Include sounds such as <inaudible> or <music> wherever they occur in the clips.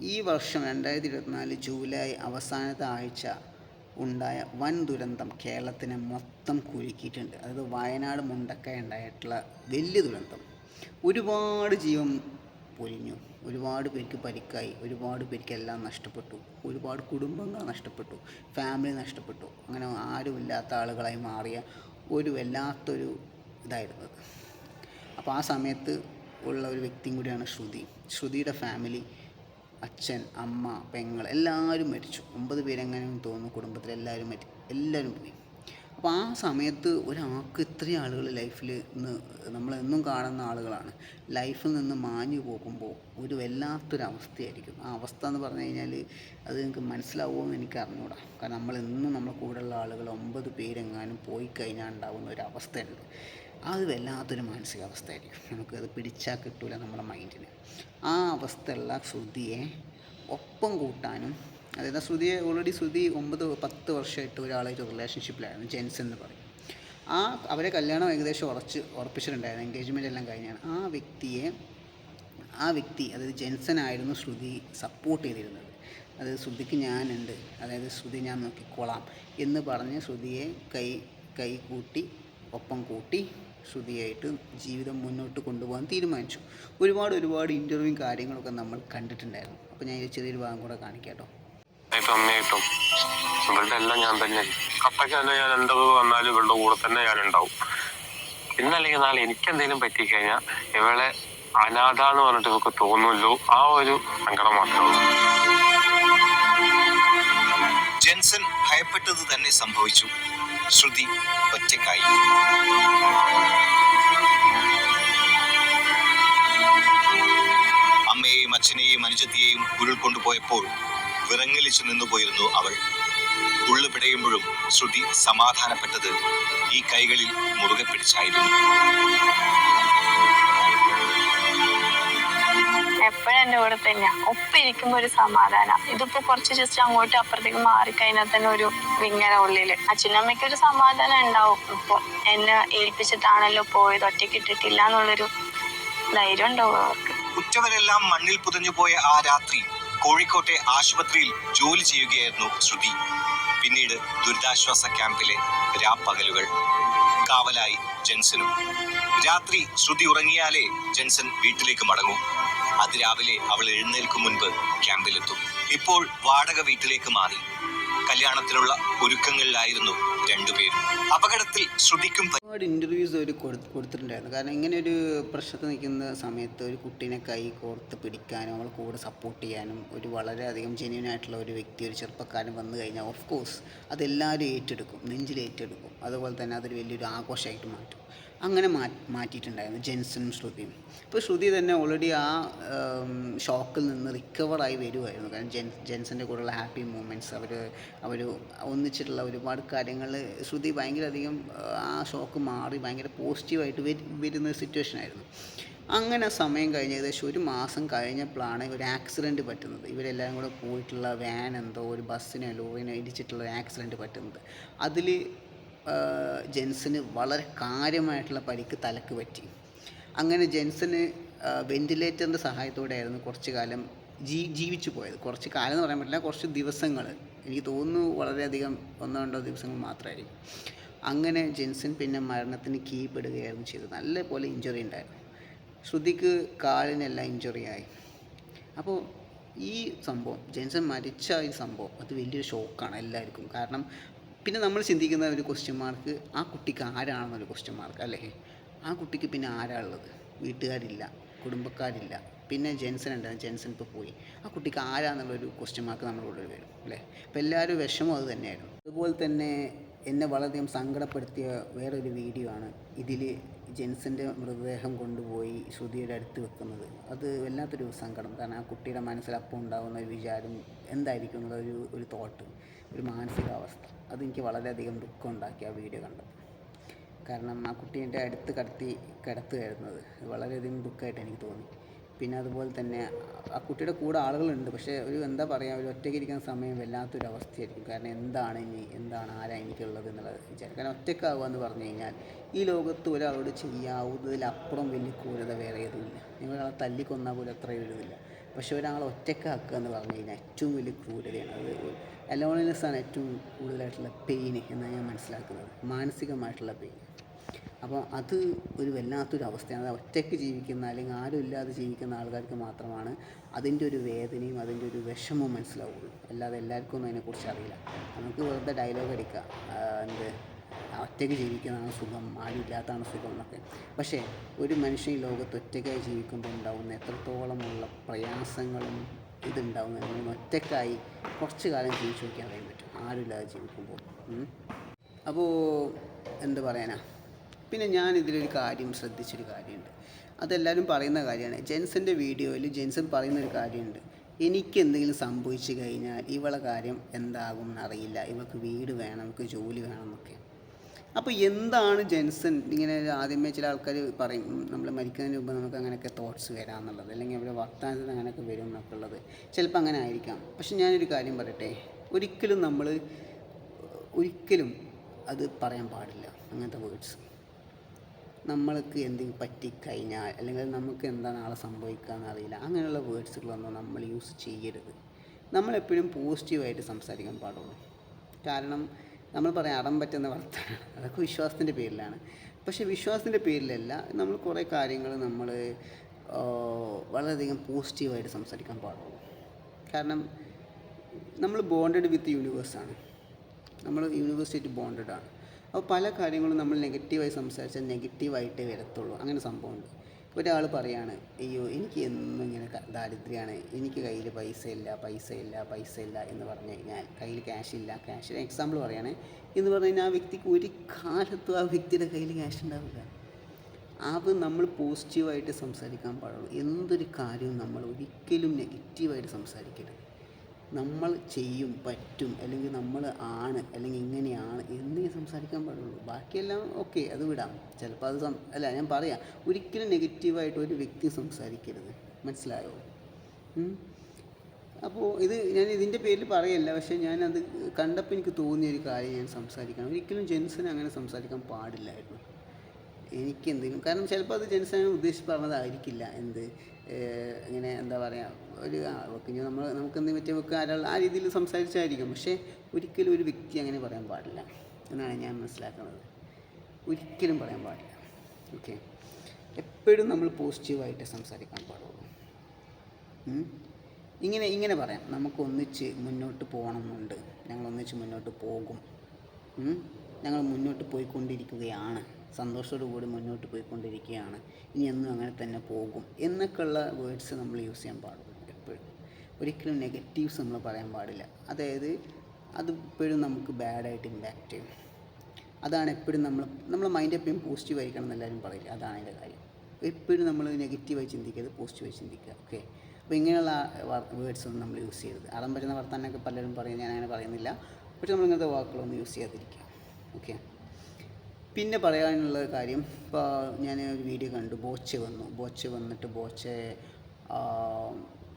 ഈ വർഷം രണ്ടായിരത്തി ഇരുപത്തിനാല് ജൂലൈ അവസാനത്തെ ആഴ്ച ഉണ്ടായ വൻ ദുരന്തം കേരളത്തിനെ മൊത്തം കുലുക്കിയിട്ടുണ്ട് അതായത് വയനാട് മുണ്ടക്കയ ഉണ്ടായിട്ടുള്ള വലിയ ദുരന്തം. ഒരുപാട് ജീവൻ പൊലിഞ്ഞു. ഒരുപാട് പേർക്ക് പരിക്കായി. ഒരുപാട് പേർക്ക് എല്ലാം നഷ്ടപ്പെട്ടു. ഒരുപാട് കുടുംബങ്ങൾ നഷ്ടപ്പെട്ടു. ഫാമിലി നഷ്ടപ്പെട്ടു. അങ്ങനെ ആരുമില്ലാത്ത ആളുകളായി മാറിയ ഒരു വല്ലാത്തൊരു ഇതായിരുന്നു അപ്പോൾ ആ സമയത്ത് ഉള്ള ഒരു വ്യക്തിയും കൂടിയാണ് ശ്രുതി. ശ്രുതിയുടെ ഫാമിലി അച്ഛൻ അമ്മ പെങ്ങൾ എല്ലാവരും മരിച്ചു. ഒമ്പത് പേരെങ്ങനെയും തോന്നുന്നു കുടുംബത്തിൽ എല്ലാവരും മരി എല്ലാവരും പോയി അപ്പോൾ ആ സമയത്ത് ഒരാൾക്ക് ഇത്രയും ആളുകൾ ലൈഫിൽ ഇന്ന് നമ്മളെന്നും കാണുന്ന ആളുകളാണ്. ലൈഫിൽ നിന്ന് മാഞ്ഞു പോകുമ്പോൾ ഒരു വല്ലാത്തൊരവസ്ഥയായിരിക്കും. ആ അവസ്ഥ എന്ന് പറഞ്ഞു കഴിഞ്ഞാൽ അത് നിങ്ങൾക്ക് മനസ്സിലാവുമോ എന്ന് എനിക്ക് അറിഞ്ഞൂടാ. കാരണം നമ്മളെന്നും നമ്മുടെ കൂടെയുള്ള ആളുകൾ ഒമ്പത് പേരെങ്ങാനും പോയി കഴിഞ്ഞാൽ ഉണ്ടാകുന്ന ഒരു അവസ്ഥയുണ്ട് അത് വല്ലാത്തൊരു മാനസികാവസ്ഥയായിരിക്കും. നമുക്കത് പിടിച്ചാൽ കിട്ടൂല നമ്മുടെ മൈൻഡിന്. ആ അവസ്ഥയുള്ള ശ്രുതിയെ ഒപ്പം കൂട്ടാനും അതായത് ആ ശ്രുതിയെ ഓൾറെഡി ശ്രുതി ഒമ്പത് പത്ത് വർഷമായിട്ട് ഒരാളായിട്ട് റിലേഷൻഷിപ്പിലായിരുന്നു ജെൻസ് എന്ന് പറയും. ആ അവരെ കല്യാണം ഏകദേശം ഉറച്ച് ഉറപ്പിച്ചിട്ടുണ്ടായിരുന്നു എൻഗേജ്മെന്റ് എല്ലാം കഴിഞ്ഞാണ്. ആ വ്യക്തിയെ ആ വ്യക്തി അതായത് ജെൻസനായിരുന്നു ശ്രുതി സപ്പോർട്ട് ചെയ്തിരുന്നത്. അതായത് ശ്രുതിക്ക് ഞാനുണ്ട് അതായത് ശ്രുതി ഞാൻ നോക്കിക്കോളാം എന്ന് പറഞ്ഞ് ശ്രുതിയെ കൈ കൈ കൂട്ടി ഒപ്പം കൂട്ടി ശ്രുതിയായിട്ട് ജീവിതം മുന്നോട്ട് കൊണ്ടുപോകാൻ തീരുമാനിച്ചു. ഒരുപാട് ഒരുപാട് ഇന്റർവ്യൂ കാര്യങ്ങളൊക്കെ നമ്മൾ കണ്ടിട്ടുണ്ടായിരുന്നു. അപ്പോൾ ഞാൻ ഈ ചെറിയൊരു ഭാഗം കൂടെ കാണിക്കാട്ടോ അമ്മയായിട്ടും ഇവളുടെ എല്ലാം ഞാൻ തന്നെ. ഞാൻ കൂടെ തന്നെ ഞാൻ ഉണ്ടാവും. ഇന്നല്ലെങ്കിൽ നാളെ എനിക്ക് എന്തെങ്കിലും പറ്റിക്കഴിഞ്ഞാൽ ഇവളെ അനാഥ എന്ന് പറഞ്ഞിട്ട് ഇവർക്ക് തോന്നുമല്ലോ. ആ ഒരു സങ്കടം മാത്രമേ ഉള്ളൂ. ജെൻസൺ ഭയപ്പെട്ടത് തന്നെ സംഭവിച്ചു. ശ്രുതി ഒറ്റക്കായി അമ്മയെയും അച്ഛനെയും അനുജത്തിയെയും ഉരുൾ കൊണ്ടുപോയപ്പോൾ വിറങ്ങലിച്ചു നിന്നുപോയിരുന്നു അവൾ. ഉള്ളു പിടയുമ്പോഴും ശ്രുതി സമാധാനപ്പെട്ടത് ഈ കൈകളിൽ മുറുകെ പിടിച്ചായിരുന്നു. എപ്പോഴും എന്റെ കൂടെ തന്നെയാ. ഒപ്പം ഇരിക്കുമ്പോ ഒരു സമാധാനം. ഇതിപ്പോ കുറച്ച് ജസ്റ്റ് അങ്ങോട്ട് അപ്പുറത്തേക്ക് മാറിക്കഴിഞ്ഞാൽ തന്നെ ഒരു വിങ്ങല ഉള്ളിൽ. അച്ഛനമ്മയ്ക്ക് ഒരു സമാധാനം ഉണ്ടാവും. ഇപ്പൊ എന്നെ ഏൽപ്പിച്ചിട്ടാണല്ലോ പോയത്. ഒറ്റയ്ക്ക് ഇട്ടിട്ടില്ല എന്നുള്ളൊരു ധൈര്യം ഉണ്ടാവും അവർക്ക്. ഉറ്റവരെല്ലാം മണ്ണിൽ പുതഞ്ഞു പോയ ആ രാത്രി കോഴിക്കോട്ടെ ആശുപത്രിയിൽ ജോലി ചെയ്യുകയായിരുന്നു ശ്രുതി. പിന്നീട് ദുരിതാശ്വാസ ക്യാമ്പിലെ രാപ്പകലുകൾ കാവലായി ജെൻസനും. രാത്രി ശ്രുതി ഉറങ്ങിയാലേ ജെൻസൻ വീട്ടിലേക്ക് മടങ്ങൂ. അതിരാവിലെ അവൾ എഴുന്നേൽക്കും മുൻപ് ക്യാമ്പിലെത്തും. ഇപ്പോൾ വാടക വീട്ടിലേക്ക് മാറി. കല്യാണത്തിനുള്ള ഒരുക്കങ്ങളിലായിരുന്നു രണ്ടുപേരും അപകടത്തിൽ ശ്രുതിക്കും ഒരുപാട് ഇന്റർവ്യൂസ് കൊടു കൊടുത്തിട്ടുണ്ടായിരുന്നു. കാരണം ഇങ്ങനെ ഒരു പ്രശ്നത്തിൽ നിൽക്കുന്ന സമയത്ത് ഒരു കുട്ടീനെ കൈ കോർത്ത് പിടിക്കാനും അവൾ കൂടെ സപ്പോർട്ട് ചെയ്യാനും ഒരു വളരെയധികം ജെന്യൂൻ ആയിട്ടുള്ള ഒരു വ്യക്തി ഒരു ചെറുപ്പക്കാരൻ വന്നു കഴിഞ്ഞാൽ ഓഫ് കോഴ്സ് അതെല്ലാവരും ഏറ്റെടുക്കും. നെഞ്ചിൽ ഏറ്റെടുക്കും അതുപോലെ തന്നെ അതൊരു വലിയൊരു ആഘോഷമായിട്ട് മാറ്റും. അങ്ങനെ മാ മാറ്റിയിട്ടുണ്ടായിരുന്നു ജെൻസനും ശ്രുതിയും ഇപ്പോൾ ശ്രുതി തന്നെ ഓൾറെഡി ആ ഷോക്കിൽ നിന്ന് റിക്കവറായി വരുമായിരുന്നു കാരണം ജെൻ ജെൻസന്റെ കൂടെയുള്ള ഹാപ്പി മൂമെന്റ്സ് അവർ അവർ ഒന്നിച്ചിട്ടുള്ള ഒരുപാട് കാര്യങ്ങൾ ശ്രുതി ഭയങ്കര അധികം ആ ഷോക്ക് മാറി ഭയങ്കര പോസിറ്റീവായിട്ട് വരുന്ന വരുന്ന സിറ്റുവേഷൻ ആയിരുന്നു. അങ്ങനെ സമയം കഴിഞ്ഞ് ഏകദേശം ഒരു മാസം കഴിഞ്ഞപ്പോഴാണ് ഒരു ആക്സിഡന്റ് പറ്റുന്നത്. ഇവരെല്ലാം കൂടെ പോയിട്ടുള്ള വാൻ എന്തോ ഒരു ബസ്സിനോ ലോറിനോ ഇടിച്ചിട്ടുള്ള ഒരു ആക്സിഡന്റ് പറ്റുന്നത്. അതിൽ ജെൻസിന് വളരെ കാര്യമായിട്ടുള്ള പരിക്ക് തലക്ക് പറ്റി. അങ്ങനെ ജെൻസിന് വെന്റിലേറ്ററിന്റെ സഹായത്തോടെയായിരുന്നു കുറച്ച് കാലം ജീ ജീവിച്ചു പോയത്. കുറച്ച് കാലം എന്ന് പറയാൻ പറ്റില്ല കുറച്ച് ദിവസങ്ങൾ എനിക്ക് തോന്നുന്നു വളരെയധികം ഒന്നോ രണ്ടോ ദിവസങ്ങൾ മാത്രമായിരിക്കും. അങ്ങനെ ജെൻസൺ പിന്നെ മരണത്തിന് കീഴ്പ്പെടുകയായിരുന്നു ചെയ്തത്. നല്ലപോലെ ഇഞ്ചുറി ഉണ്ടായിരുന്നു. ശ്രുതിക്ക് കാലിനെല്ലാം ഇഞ്ചുറി ആയി അപ്പോൾ ഈ സംഭവം ജെൻസൺ മരിച്ച ഈ സംഭവം അത് വലിയൊരു ഷോക്കാണ് എല്ലാവർക്കും. കാരണം പിന്നെ നമ്മൾ ചിന്തിക്കുന്ന ഒരു ക്വസ്റ്റ്യൻ മാർക്ക് ആ കുട്ടിക്ക് ആരാണെന്നൊരു ക്വസ്റ്റ്യൻ മാർക്ക് അല്ലേ? ആ കുട്ടിക്ക് പിന്നെ ആരാ ഉള്ളത് വീട്ടുകാരില്ല കുടുംബക്കാരില്ല പിന്നെ ജെൻസൺ ഉണ്ടായിരുന്നു ജെൻസൺ ഇപ്പോൾ പോയി. ആ കുട്ടിക്ക് ആരാന്നുള്ളൊരു ക്വസ്റ്റ്യൻ മാർക്ക് നമ്മുടെ ഉള്ളിൽ വരും അല്ലേ? അപ്പോൾ എല്ലാവരും വിഷമം അത് തന്നെയായിരുന്നു. അതുപോലെ തന്നെ എന്നെ വളരെയധികം സങ്കടപ്പെടുത്തിയ വേറൊരു വീഡിയോ ആണ് ഇതിൽ ജെൻസന്റെ മൃതദേഹം കൊണ്ടുപോയി ശ്രുതിയുടെ അടുത്ത് വെക്കുന്നത്. അത് വല്ലാത്തൊരു സങ്കടം. കാരണം ആ കുട്ടിയുടെ മനസ്സിൽ അപ്പം ഉണ്ടാകുന്ന ഒരു വിചാരം എന്തായിരിക്കും എന്നുള്ള ഒരു ഒരു തോട്ട് ഒരു മാനസികാവസ്ഥ. അതെനിക്ക് വളരെയധികം ദുഃഖം ഉണ്ടാക്കി ആ വീഡിയോ കണ്ടപ്പോൾ. കാരണം ആ കുട്ടീന്റെ അടുത്ത് കടത്തി കിടത്തുകയായിരുന്നത്. വളരെയധികം ദുഃഖമായിട്ട് എനിക്ക് തോന്നി. പിന്നെ അതുപോലെ തന്നെ ആ കുട്ടിയുടെ കൂടെ ആളുകളുണ്ട്. പക്ഷേ ഒരു എന്താ പറയുക ഒരു ഒറ്റയ്ക്ക് ഇരിക്കുന്ന സമയം വല്ലാത്തൊരു അവസ്ഥയായിരിക്കും കാരണം എന്താണ് ഇനി എന്താണ് ആരാ എനിക്കുള്ളത് എന്നുള്ളത് വിചാരം കാരണം ഒറ്റയ്ക്കാവുക എന്ന് പറഞ്ഞു കഴിഞ്ഞാൽ ഈ ലോകത്ത് ഒരാളോട് ചെയ്യാവുന്നതിലപ്പുറം വലിയ ക്രൂരത വേറെ ഏതുമില്ല. നിങ്ങൾ ഒരാളെ തല്ലിക്കൊന്നാൽ പോലും അത്രയും എഴുതില്ല പക്ഷേ ഒരാളെ ഒറ്റക്കാക്കുക എന്ന് പറഞ്ഞു കഴിഞ്ഞാൽ ഏറ്റവും വലിയ ക്രൂരതയാണ്. അത് അലോൺനെസ് ആണ് ഏറ്റവും കൂടുതലായിട്ടുള്ള പെയിന് എന്നാണ് ഞാൻ മനസ്സിലാക്കുന്നത്. മാനസികമായിട്ടുള്ള പെയിൻ അപ്പോൾ അത് ഒരു വല്ലാത്തൊരു അവസ്ഥയാണ്. അത് ഒറ്റയ്ക്ക് ജീവിക്കുന്ന അല്ലെങ്കിൽ ആരും ഇല്ലാതെ ജീവിക്കുന്ന ആൾക്കാർക്ക് മാത്രമാണ് അതിന്റെ ഒരു വേദനയും അതിന്റെ ഒരു വിഷമവും മനസ്സിലാവുള്ളൂ. അല്ലാതെ എല്ലാവർക്കും ഒന്നും അതിനെക്കുറിച്ച് അറിയില്ല. നമുക്ക് വെറുതെ ഡയലോഗ് അടിക്കാം ആ, എന്ത്? ഒറ്റയ്ക്ക് ജീവിക്കുന്നതാണ് സുഖം. ആരും ഇല്ലാത്തതാണ് സുഖം എന്നൊക്കെ. പക്ഷേ ഒരു മനുഷ്യൻ ഈ ലോകത്ത് ഒറ്റയ്ക്കായി ജീവിക്കുമ്പോൾ ഉണ്ടാകുന്ന എത്രത്തോളമുള്ള പ്രയാസങ്ങളും ഇതുണ്ടാവുന്ന ഒറ്റയ്ക്കായി കുറച്ച് കാലം ജീവിച്ചു നോക്കിയാൽ അറിയാൻ പറ്റും ആരുമില്ലാതെ ജീവിക്കുമ്പോൾ. അപ്പോൾ എന്ത് പറയാനാ? പിന്നെ ഞാൻ ഇതിലൊരു കാര്യം ശ്രദ്ധിച്ചൊരു കാര്യമുണ്ട്. അതെല്ലാവരും പറയുന്ന കാര്യമാണ്. ജെൻസന്റെ വീഡിയോയിൽ പറയുന്ന ഒരു കാര്യമുണ്ട്. എനിക്ക് എന്തെങ്കിലും സംഭവിച്ചു കഴിഞ്ഞാൽ ഇവളെ കാര്യം എന്താകും എന്നറിയില്ല. ഇവൾക്ക് വീട് വേണം ഇവൾക്ക് ജോലി വേണം എന്നൊക്കെ. അപ്പോൾ എന്താണ് ജെൻസൺ ഇങ്ങനെ ആദ്യമേ ചില ആൾക്കാർ പറയും നമ്മൾ മരിക്കുന്നതിന് മുമ്പ് നമുക്ക് അങ്ങനെയൊക്കെ തോട്ട്സ് വരാമെന്നുള്ളത്. അല്ലെങ്കിൽ അവരുടെ വർത്തമാനത്തിൽ അങ്ങനെയൊക്കെ വരും എന്നൊക്കെ ഉള്ളത്. ചിലപ്പോൾ അങ്ങനെ ആയിരിക്കാം. പക്ഷെ ഞാനൊരു കാര്യം പറയട്ടെ. ഒരിക്കലും നമ്മൾ ഒരിക്കലും അത് പറയാൻ പാടില്ല. അങ്ങനത്തെ വേർഡ്സ് നമ്മൾക്ക് എന്തെങ്കിലും പറ്റിക്കഴിഞ്ഞാൽ അല്ലെങ്കിൽ നമുക്ക് എന്താ നാളെ സംഭവിക്കുക എന്നറിയില്ല അങ്ങനെയുള്ള വേർഡ്സുകളൊന്നും നമ്മൾ യൂസ് ചെയ്യരുത്. നമ്മളെപ്പോഴും പോസിറ്റീവായിട്ട് സംസാരിക്കാൻ പാടുള്ളൂ. കാരണം നമ്മൾ പറയാം അറം പറ്റുന്ന വർത്തമാനം <laughs> അതൊക്കെ വിശ്വാസത്തിന്റെ പേരിലാണ്. പക്ഷേ വിശ്വാസത്തിന്റെ പേരിലല്ല നമ്മൾ കുറേ കാര്യങ്ങൾ നമ്മൾ വളരെയധികം പോസിറ്റീവായിട്ട് സംസാരിക്കാൻ പാടുള്ളൂ. കാരണം നമ്മൾ ബോണ്ടഡ് വിത്ത് യൂണിവേഴ്സാണ് നമ്മൾ യൂണിവേഴ്സിറ്റി ബോണ്ടഡ് ആണ്. അപ്പോൾ പല കാര്യങ്ങളും നമ്മൾ നെഗറ്റീവായി സംസാരിച്ചാൽ നെഗറ്റീവായിട്ടേ വരത്തുള്ളൂ. അങ്ങനെ സംഭവമുണ്ട്. ഒരാൾ പറയാണ് അയ്യോ എനിക്ക് എന്നും ഇങ്ങനെ ദാരിദ്ര്യമാണ്. എനിക്ക് കയ്യിൽ പൈസ ഇല്ല പൈസ ഇല്ല പൈസ ഇല്ല എന്ന് പറഞ്ഞു കഴിഞ്ഞാൽ കയ്യിൽ ക്യാഷ് ഇല്ല. ക്യാഷ് എക്സാമ്പിൾ പറയുകയാണെ എന്ന് പറഞ്ഞു കഴിഞ്ഞാൽ ആ വ്യക്തിക്ക് ഒരു കാലത്തും ആ വ്യക്തിയുടെ കയ്യിൽ ക്യാഷ് ഉണ്ടാവില്ല. അത് നമ്മൾ പോസിറ്റീവായിട്ട് സംസാരിക്കാൻ പാടുള്ളൂ. എന്തൊരു കാര്യവും നമ്മൾ ഒരിക്കലും നെഗറ്റീവായിട്ട് സംസാരിക്കരുത്. നമ്മൾ ചെയ്യും പറ്റും അല്ലെങ്കിൽ നമ്മൾ ആണ് അല്ലെങ്കിൽ ഇങ്ങനെയാണ് എന്നേ സംസാരിക്കാൻ പാടുള്ളൂ. ബാക്കിയെല്ലാം ഓക്കെ അത് വിടാം. ചിലപ്പോൾ അത് അല്ല ഞാൻ പറയാം. ഒരിക്കലും നെഗറ്റീവായിട്ട് ഒരു വ്യക്തി സംസാരിക്കരുത്. മനസ്സിലായോ? അപ്പോൾ ഇത് ഞാൻ ഇതിന്റെ പേരിൽ പറയല്ല പക്ഷേ ഞാനത് കണ്ടപ്പോൾ എനിക്ക് തോന്നിയ ഒരു കാര്യം ഞാൻ സംസാരിക്കണം. ഒരിക്കലും ജെൻസിന് അങ്ങനെ സംസാരിക്കാൻ പാടില്ലായിരുന്നു. എനിക്കെന്തെങ്കിലും കാരണം ചിലപ്പോൾ അത് ജെൻസൺ ഉദ്ദേശിച്ച് പറഞ്ഞതായിരിക്കില്ല എന്ത്. ഇങ്ങനെ എന്താ പറയുക ഒരു വെക്കിഞ്ഞ് നമ്മൾ നമുക്ക് എന്തെങ്കിലും പറ്റിയ വെക്കുക ആരാൾ ആ രീതിയിൽ സംസാരിച്ചായിരിക്കും. പക്ഷേ ഒരിക്കലും ഒരു വ്യക്തി അങ്ങനെ പറയാൻ പാടില്ല എന്നാണ് ഞാൻ മനസ്സിലാക്കുന്നത്. ഒരിക്കലും പറയാൻ പാടില്ല. ഓക്കെ? എപ്പോഴും നമ്മൾ പോസിറ്റീവായിട്ട് സംസാരിക്കാൻ പാടുള്ളൂ. ഇങ്ങനെ ഇങ്ങനെ പറയാം. നമുക്ക് ഒന്നിച്ച് മുന്നോട്ട് പോകണമെന്നുണ്ട്. ഞങ്ങൾ ഒന്നിച്ച് മുന്നോട്ട് പോകും. ഞങ്ങൾ മുന്നോട്ട് പോയിക്കൊണ്ടിരിക്കുകയാണ്. സന്തോഷത്തോടു കൂടി മുന്നോട്ട് പോയിക്കൊണ്ടിരിക്കുകയാണ്. ഇനി എന്നും അങ്ങനെ തന്നെ പോകും എന്നൊക്കെയുള്ള വേർഡ്സ് നമ്മൾ യൂസ് ചെയ്യാൻ പാടുള്ളൂ എപ്പോഴും. ഒരിക്കലും നെഗറ്റീവ്സ് നമ്മൾ പറയാൻ പാടില്ല. അതായത് അത് ഇപ്പോഴും നമുക്ക് ബാഡായിട്ട് ഇമ്പാക്റ്റ് ചെയ്യും. അതാണ് എപ്പോഴും നമ്മൾ നമ്മളെ മൈൻഡ് എപ്പോഴും പോസിറ്റീവ് ആയിരിക്കണം എന്ന് എല്ലാവരും പറയില്ല? അതാണ് എന്റെ കാര്യം. എപ്പോഴും നമ്മൾ നെഗറ്റീവായി ചിന്തിക്കരുത് പോസിറ്റീവായി ചിന്തിക്കുക. ഓക്കെ അപ്പോൾ ഇങ്ങനെയുള്ള വേർഡ്സ് ഒന്നും നമ്മൾ യൂസ് ചെയ്യരുത്. അറം പറ്റുന്ന വർത്താനൊക്കെ പലരും പറയും ഞാൻ അങ്ങനെ പറയുന്നില്ല. പക്ഷെ നമ്മൾ ഇങ്ങനത്തെ വാക്കുകളൊന്നും യൂസ് ചെയ്യാതിരിക്കുക. ഓക്കെ പിന്നെ പറയാനുള്ള കാര്യം ഇപ്പോൾ ഞാൻ ഒരു വീഡിയോ കണ്ടു. ബോച്ചെ വന്നു. ബോച്ചെ വന്നിട്ട് ബോച്ചെ ആ,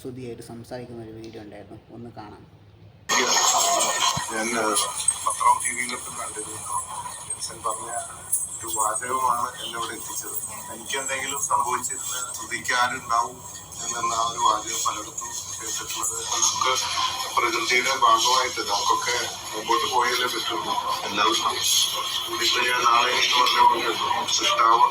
ശ്രുതിയായിട്ട് സംസാരിക്കുന്ന ഒരു വീഡിയോ ഉണ്ടായിരുന്നു. ഒന്ന് കാണാം. ഞാൻ പത്രം ടി കണ്ടിരുന്നു. ജെൻസൻ പറഞ്ഞ ഒരു എന്നോട് എത്തിച്ചത്. എനിക്ക് എന്തെങ്കിലും സംഭവിച്ചിരുന്ന് ശ്രദ്ധിക്കാനുണ്ടാവും എന്നുള്ള ആ ഒരു വാചകം പലയിടത്തും കേട്ടിട്ടുള്ളത് നമുക്ക് പ്രകൃതിയുടെ ഭാഗമായിട്ട് നമുക്കൊക്കെ മുമ്പോട്ട് പോയാലേ പറ്റുള്ളൂ. എല്ലാവർക്കും ഇപ്പൊ ഞാൻ നാളെ എന്ന് പറഞ്ഞ പോലെ സൃഷ്ടാവ്.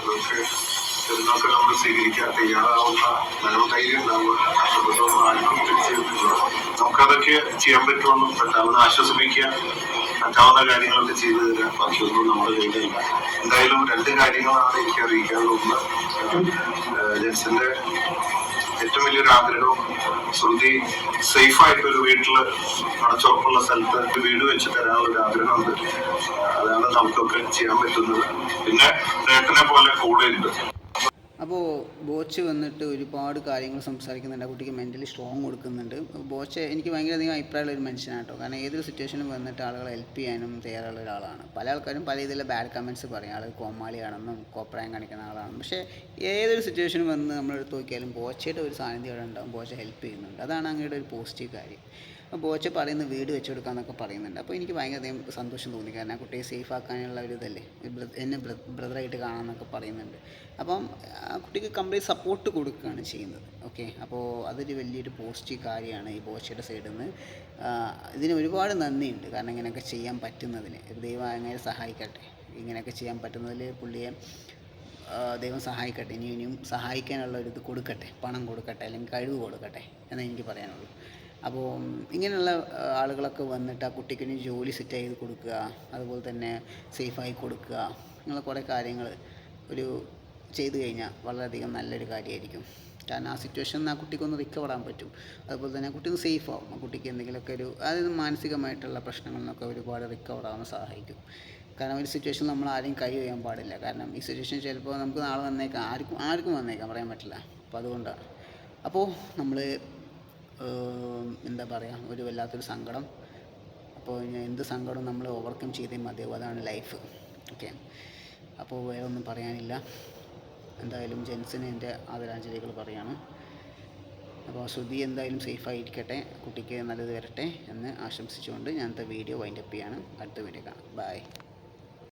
എന്നൊക്കെ നമ്മൾ സ്വീകരിക്കാൻ തയ്യാറാവുന്ന മനോധൈര്യം ഉണ്ടാവുക. അതൊന്നും ആർക്കും തിരിച്ചെടുത്തില്ല നമുക്കതൊക്കെ ചെയ്യാൻ പറ്റുമെന്നും പറ്റാവുന്ന ആശ്വസിപ്പിക്കുക പറ്റാവുന്ന കാര്യങ്ങളൊക്കെ ചെയ്തു തരാം ബാക്കിയൊന്നും നമ്മുടെ കയ്യിലില്ല. എന്തായാലും രണ്ട് കാര്യങ്ങളാണ് എനിക്ക് അറിയിക്കാനുള്ളത്. ഏഹ് ജെൻസിന്റെ ഏറ്റവും വലിയൊരു ആഗ്രഹവും ശ്രുതി സേഫ് ആയിട്ട് ഒരു വീട്ടിൽ അടച്ചുറപ്പുള്ള സ്ഥലത്ത് വീട് വെച്ച് തരാനുള്ള ആഗ്രഹമുണ്ട്. അതാണ് നമുക്കൊക്കെ ചെയ്യാൻ പറ്റുന്നത്. പിന്നെ നേട്ടനെ പോലെ കൂടെ ഉണ്ട് അപ്പോൾ ബോച്ച് വന്നിട്ട് ഒരുപാട് കാര്യങ്ങൾ സംസാരിക്കുന്നുണ്ട്. ആ കുട്ടിക്ക് മെന്റലി സ്ട്രോങ് കൊടുക്കുന്നുണ്ട്. ബോച്ച് എനിക്ക് ഭയങ്കര അധികം അഭിപ്രായമുള്ള ഒരു മനുഷ്യനാണ് കേട്ടോ കാരണം ഏതൊരു സിറ്റുവേഷനും വന്നിട്ട് ആളുകളെ ഹെൽപ്പ് ചെയ്യാനും തയ്യാറുള്ള ഒരാളാണ്. പല ആൾക്കാരും പല രീതിയിലുള്ള ബാഡ് കമന്റ്സ് പറയും. ആൾ കോമാളിയാണെന്നും കോപ്രായം കാണിക്കുന്ന ആളാണ് പക്ഷേ ഏതൊരു സിറ്റുവേഷനും വന്ന് നമ്മളെടുത്ത് നോക്കിയാലും ബോച്ചയുടെ ഒരു സാന്നിധ്യം അവിടെ ഉണ്ടാകും ബോച്ച ഹെൽപ്പ് ചെയ്യുന്നുണ്ട്. അതാണ് അങ്ങയുടെ ഒരു പോസിറ്റീവ് കാര്യം. ബോച്ച പറയുന്ന വീട് വെച്ച് കൊടുക്കാന്നൊക്കെ പറയുന്നുണ്ട്. അപ്പോൾ എനിക്ക് ഭയങ്കര അധികം സന്തോഷം തോന്നി. കാരണം ആ കുട്ടിയെ സേഫ് ആക്കാനുള്ള ഒരു ഇതല്ലേ? ഒരു ബ്ര- എന്നെ ബ്രദറായിട്ട് കാണാമെന്നൊക്കെ പറയുന്നുണ്ട്. അപ്പം ആ കുട്ടിക്ക് കംപ്ലീറ്റ് സപ്പോർട്ട് കൊടുക്കുകയാണ് ചെയ്യുന്നത്. ഓക്കെ അപ്പോൾ അതൊരു വലിയൊരു പോസിറ്റീവ് കാര്യമാണ് ഈ ബോച്ചയുടെ സൈഡിൽ നിന്ന് ഇതിന് ഒരുപാട് നന്ദിയുണ്ട്. കാരണം ഇങ്ങനെയൊക്കെ ചെയ്യാൻ പറ്റുന്നതിന്. ദൈവം അങ്ങനെ സഹായിക്കട്ടെ. ഇങ്ങനെയൊക്കെ ചെയ്യാൻ പറ്റുന്നതിൽ പുള്ളിയെ ദൈവം സഹായിക്കട്ടെ. ഇനി ഇനിയും സഹായിക്കാനുള്ള ഒരു ഇത് കൊടുക്കട്ടെ. പണം കൊടുക്കട്ടെ. അല്ലെങ്കിൽ കഴിവ് കൊടുക്കട്ടെ. എന്നേ എനിക്ക് പറയാനുള്ളൂ. അപ്പോൾ ഇങ്ങനെയുള്ള ആളുകളൊക്കെ വന്നിട്ട് ആ കുട്ടിക്ക് ജോലി സെറ്റ് ചെയ്ത് കൊടുക്കുക അതുപോലെ തന്നെ സേഫായി കൊടുക്കുക അങ്ങനെ കുറേ കാര്യങ്ങൾ ഒരു ചെയ്തു കഴിഞ്ഞാൽ വളരെയധികം നല്ലൊരു കാര്യമായിരിക്കും കാരണം ആ സിറ്റുവേഷനിൽ ആ കുട്ടിക്കൊന്ന് റിക്കവർ പറ്റും. അതുപോലെ തന്നെ ആ കുട്ടി സേഫ് ആവും. ആ കുട്ടിക്ക് എന്തെങ്കിലുമൊക്കെ ഒരു അതായത് മാനസികമായിട്ടുള്ള പ്രശ്നങ്ങളിൽ ഒരുപാട് റിക്കവർ ആവാൻ സഹായിക്കും. കാരണം ഒരു സിറ്റുവേഷൻ നമ്മൾ ആരെയും കൈ ചെയ്യാൻ പാടില്ല. കാരണം ഈ സിറ്റുവേഷൻ ചിലപ്പോൾ നമുക്ക് നാളെ വന്നേക്കാം. ആർക്കും ആർക്കും വന്നേക്കാം പറയാൻ പറ്റില്ല. അപ്പോൾ അതുകൊണ്ടാണ്. അപ്പോൾ നമ്മൾ എന്താ പറയുക ഒരു വല്ലാത്തൊരു സങ്കടം. അപ്പോൾ എന്ത് സങ്കടം നമ്മൾ ഓവർകം ചെയ്തേ മതിയാവും അതാണ് ലൈഫ് ഓക്കെ അപ്പോൾ വേറെ ഒന്നും പറയാനില്ല. എന്തായാലും ജെൻസിന് എന്റെ ആദരാഞ്ജലികൾ പറയാണ്. അപ്പോൾ ശ്രുതി എന്തായാലും സേഫായിരിക്കട്ടെ കുട്ടിക്ക് നല്ലത് വരട്ടെ എന്ന് ആശംസിച്ചുകൊണ്ട് ഞാനത്തെ വീഡിയോ വൈൻഡപ്പ് ചെയ്യാണ്. അടുത്ത വീഡിയോ കാണാം. ബൈ